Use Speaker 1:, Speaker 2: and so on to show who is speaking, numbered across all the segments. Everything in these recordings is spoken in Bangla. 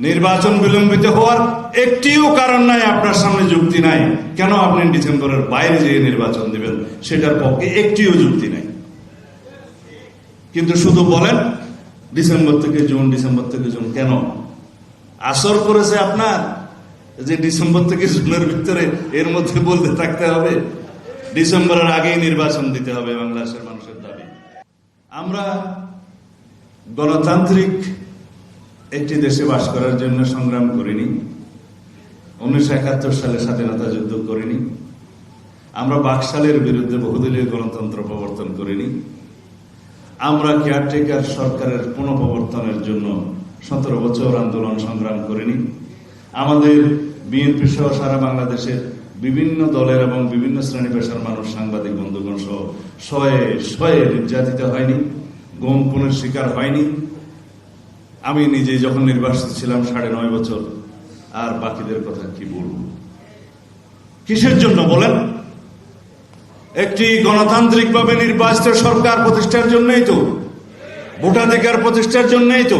Speaker 1: নির্বাচন বিলম্বিত হওয়ার একটিও কারণ নাই, আপনার সামনে যুক্তি নাই। কেন আপনি ডিসেম্বরের বাইরে যেয়ে নির্বাচন দেবেন? সেটার পক্ষে একটিও যুক্তি নাই। কিন্তু শুধু বলেন, ডিসেম্বর থেকে জুন, ডিসেম্বর থেকে জুন কেন? আসর করেছে আপনার, যে ডিসেম্বর থেকে জুনের ভিতরে এর মধ্যে বলতে থাকতে হবে। ডিসেম্বরের আগেই নির্বাচন দিতে হবে বাংলাদেশের মানুষের দাবি। আমরা গণতান্ত্রিক একটি দেশে বাস করার জন্য সংগ্রাম করিনি। উনিশশো একাত্তর সালে স্বাধীনতা যুদ্ধ করিনি। আমরা বাকশালের বিরুদ্ধে বহুদলীয় গণতন্ত্র প্রবর্তন করিনি। আমরা কেয়ারটেকার সরকারের পুনঃপ্রবর্তনের জন্য সতেরো বছর আন্দোলন সংগ্রাম করিনি। আমাদের বিএনপি সহ সারা বাংলাদেশের বিভিন্ন দলের এবং বিভিন্ন শ্রেণি পেশার মানুষ, সাংবাদিক, বন্ধুগণ সহ শয়ে শয়ে নির্যাতিত হয়নি গম খুনের শিকার হয়নি। আমি নিজে যখন নির্বাসিত ছিলাম সাড়ে নয় বছর, আর বাকিদের কথা কি বলব? কিসের জন্য বলেন? একটি গণতান্ত্রিকভাবে নির্বাচিত সরকার প্রতিষ্ঠার জন্যই তো, ভোটাধিকার প্রতিষ্ঠার জন্যই তো,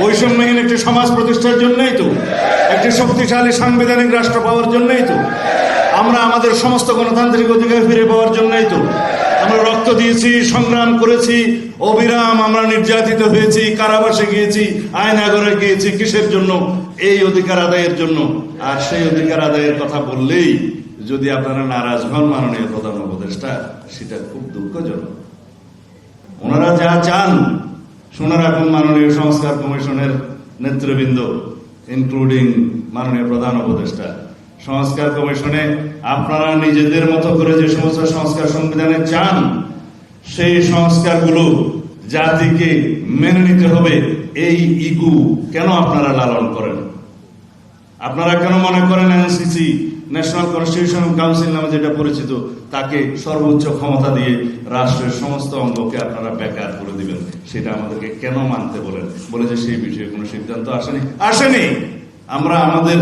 Speaker 1: বৈষম্যহীন একটি সমাজ প্রতিষ্ঠার জন্যই তো, একটি শক্তিশালী সাংবিধানিক রাষ্ট্র পাওয়ার জন্যই তো, আমরা আমাদের সমস্ত গণতান্ত্রিক অধিকার ফিরে পাওয়ার জন্যই তো আমরা রক্ত দিয়েছি, সংগ্রাম করেছি, অবিরাম আমরা নির্যাতিত হয়েছি, কারাবাসে গিয়েছি আয়নাগরে গিয়েছি, কিসের জন্য? এই অধিকার আদায়ের জন্য। আর সেই অধিকার আদায়ের কথা বললেই যদি আপনারা নারাজ হন, মাননীয় প্রধান উপদেষ্টা, সেটা খুব দুঃখজনক। ওনারা যা চান শুনে রাখুন মাননীয় সংস্কার কমিশনের নেতৃবৃন্দ ইনক্লুডিং মাননীয় প্রধান উপদেষ্টা। সংস্কার কমিশনে আপনারা নিজেদের মতো করে যে সমস্ত সংস্কার সংবিধানে চান, সেই সংস্কারগুলো জাতিকে মেনে নিতে হবে, এই ইগু কেন আপনারা লালন করেন? আপনারা কেন মনে করেন এনসিসি, ন্যাশনাল কনস্টিটিউশন কাউন্সিল নামে যেটা পরিচিত, তাকে সর্বোচ্চ ক্ষমতা দিয়ে রাষ্ট্রের সমস্ত অঙ্গকে আপনারা বেকার করে দিবেন? সেটা আমাদেরকে কেন মানতে বলেন? বলে যে সেই বিষয়ে কোনো সিদ্ধান্ত আসেনি। আসেনি! আমরা আমাদের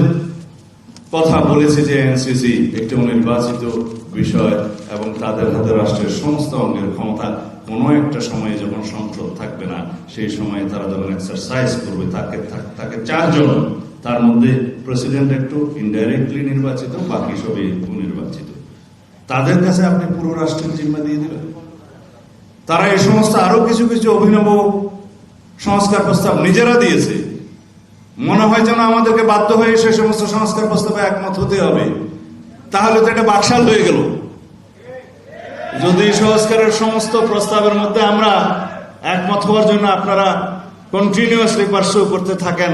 Speaker 1: কথা বলেছে যে এনসিসি একটি নির্বাচিত বিষয় এবং তাদের হাতে রাষ্ট্রের সমস্ত অঙ্গের ক্ষমতা কোনো একটা সময়ে যখন সংসদ থাকবে না, সেই সময়ে তারা যখন এক্সারসাইজ করবে, তাকে- তাকে চারজন, তার মধ্যে প্রেসিডেন্ট একটু ইনডাইরেক্টলি নির্বাচিত, বাকি সবই নির্বাচিত তাদের কাছে আপনি পুরো রাষ্ট্রের জিম্মা দিয়ে দিবেন? তারা এই সমস্ত আরও কিছু কিছু অভিনব সংস্কার প্রস্তাব নিজেরা দিয়েছে। মনে হয় যেন আমাদেরকে বাধ্য হয়ে সে সমস্ত সংস্কার প্রস্তাবে একমত হতে হবে। তাহলে তো এটা বাকশাল হয়ে গেল। যদি সংস্কারের সমস্ত প্রস্তাবের মধ্যে আমরা একমত হওয়ার জন্য আপনারা কন্টিনিউয়াসলি পার্সু করতে থাকেন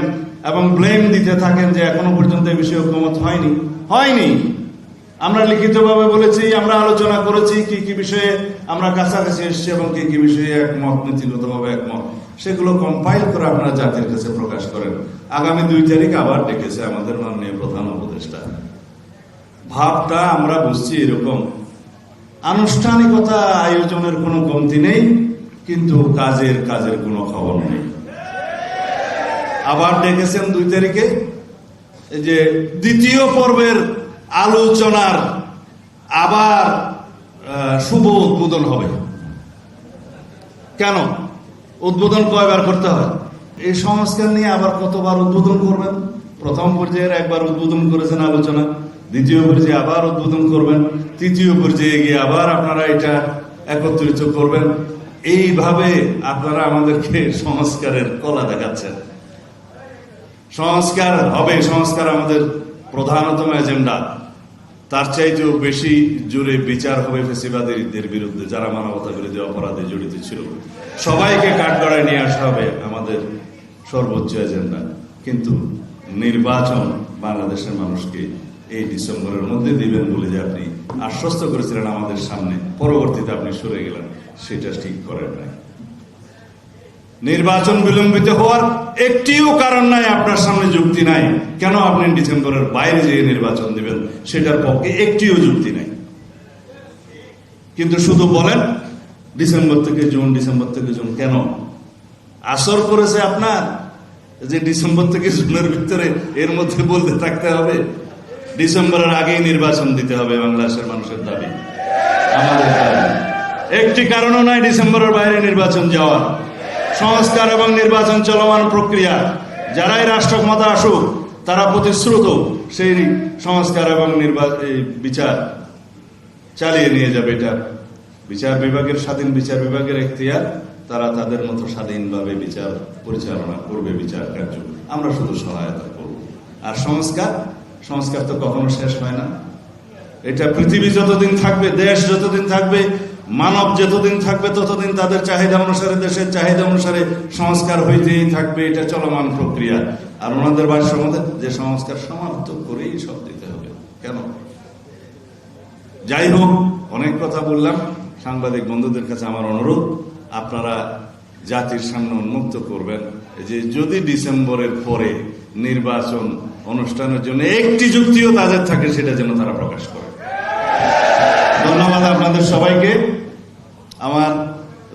Speaker 1: এবং ব্লেম দিতে থাকেন যে এখনও পর্যন্ত এই বিষয়ে একমত হয়নি হয়নি। আমরা লিখিতভাবে বলেছি, আমরা আলোচনা করেছি কি কি বিষয়ে আমরা কাছাকাছি এসেছি এবং কি কি বিষয়ে একমত, নীতিগতভাবে একমত। সেগুলো কম্পাইল করে আপনারা জাতির কাছে প্রকাশ করেন। আগামী দুই তারিখ আবার ডেকেছে আমাদের মাননীয় প্রধান উপদেষ্টা। ভাবটা আমরা বুঝছি এরকম। আনুষ্ঠানিকতা আয়োজনের কোনো কমতি নেই, কিন্তু কাজের কাজের কোনো খবর নেই। আবার ডেকেছেন দুই তারিখে যে দ্বিতীয় পর্বের আলোচনার আবার শুভ উদ্বোধন হবে। কেন? উদ্বোধন কয়বার করতে হয়? এই সংস্কার নিয়ে আবার কতবার উদ্বোধন করবেন? প্রথম পর্যায়ের একবার উদ্বোধন করেছেন আলোচনা, দ্বিতীয় পর্যায়ে আবার উদ্বোধন করবেন, তৃতীয় পর্যায়ে গিয়ে আবার আপনারা এটা একত্রিত করবেন। এইভাবে আপনারা আমাদেরকে সংস্কারের কলা দেখাচ্ছেন। সংস্কার হবে, সংস্কার আমাদের প্রধানতম এজেন্ডা। তার চাইতেও বেশি জোরে বিচার হবে ফেসিবাদীদের বিরুদ্ধে, যারা মানবতা বিরোধী অপরাধে জড়িত ছিল। সবাইকে কাঠগড়ায় নিয়ে আসা হবে আমাদের সর্বোচ্চ এজেন্ডা। কিন্তু নির্বাচন বাংলাদেশের মানুষকে এই ডিসেম্বরের মধ্যে দিবেন বলে যে আপনি আশ্বস্ত করেছিলেন আমাদের সামনে, পরবর্তীতে আপনি সরে গেলেন, সেটা ঠিক করেন নাই। নির্বাচন বিলম্বিত হওয়ার একটিও কারণ নাই, আপনার সামনে যুক্তি নাই। কেন আপনি ডিসেম্বরের বাইরে যেয়ে নির্বাচন দেবেন? সেটার পক্ষে একটিও যুক্তি নাই। কিন্তু শুধু বলেন, ডিসেম্বর থেকে জুন, ডিসেম্বর থেকে জুন কেন? আসর করেছে আপনার, যে ডিসেম্বর থেকে জুনের ভিতরে এর মধ্যে বলতে থাকতে হবে, ডিসেম্বরের আগেই নির্বাচন দিতে হবে বাংলাদেশের মানুষের দাবি। আমাদের একটি কারণও নাই ডিসেম্বরের বাইরে নির্বাচন যাওয়ার। সংস্কার এবং নির্বাচন চলমান প্রক্রিয়া। যারাই রাষ্ট্র ক্ষমতা আসুক, তারা প্রতিশ্রুত সেই সংস্কার এবং নির্বাচন বিচার চালিয়ে নিয়ে যাবে এটা। বিচার বিভাগের, স্বাধীন বিচার বিভাগের এখতিয়ার, তারা তাদের মতো স্বাধীনভাবে বিচার পরিচালনা করবে, বিচার কার্য আমরা শুধু সহায়তা করব। আর সংস্কার? সংস্কার তো কখনো শেষ হয় না। এটা পৃথিবী যতদিন থাকবে, দেশ যতদিন থাকবে মানব যতদিন থাকবে, ততদিন তাদের চাহিদা অনুসারে, দেশের চাহিদা অনুসারে সংস্কার হইতেই থাকবে, এটা চলমান প্রক্রিয়া। আর ওনাদের মধ্যে যে সংস্কার সমাপ্ত করেই সব দিতে হবে। কেন? যাই হোক, অনেক কথা বললাম। সাংবাদিক বন্ধুদের কাছে আমার অনুরোধ, আপনারা জাতির সামনে উন্মুক্ত করবেন যে যদি ডিসেম্বরের পরে নির্বাচন অনুষ্ঠানের জন্য একটি যুক্তিও তাদের থাকে, সেটা যেন তারা প্রকাশ করে। ধন্যবাদ আপনাদের সবাইকে। আমার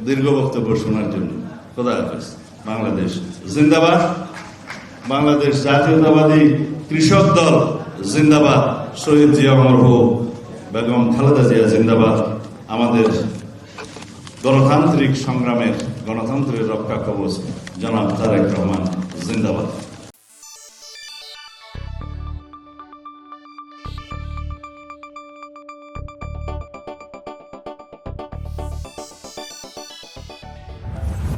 Speaker 1: দীর্ঘ বক্তব্য শোনার জন্য। খোদা হাফেজ। বাংলাদেশ জিন্দাবাদ। বাংলাদেশ জাতীয়তাবাদী কৃষক দল জিন্দাবাদ। শহীদ জিয়া হোক, বেগম খালেদা জিয়া জিন্দাবাদ। আমাদের গণতান্ত্রিক সংগ্রামের, গণতন্ত্রের রক্ষা কবচ জনাব তারেক রহমান জিন্দাবাদ।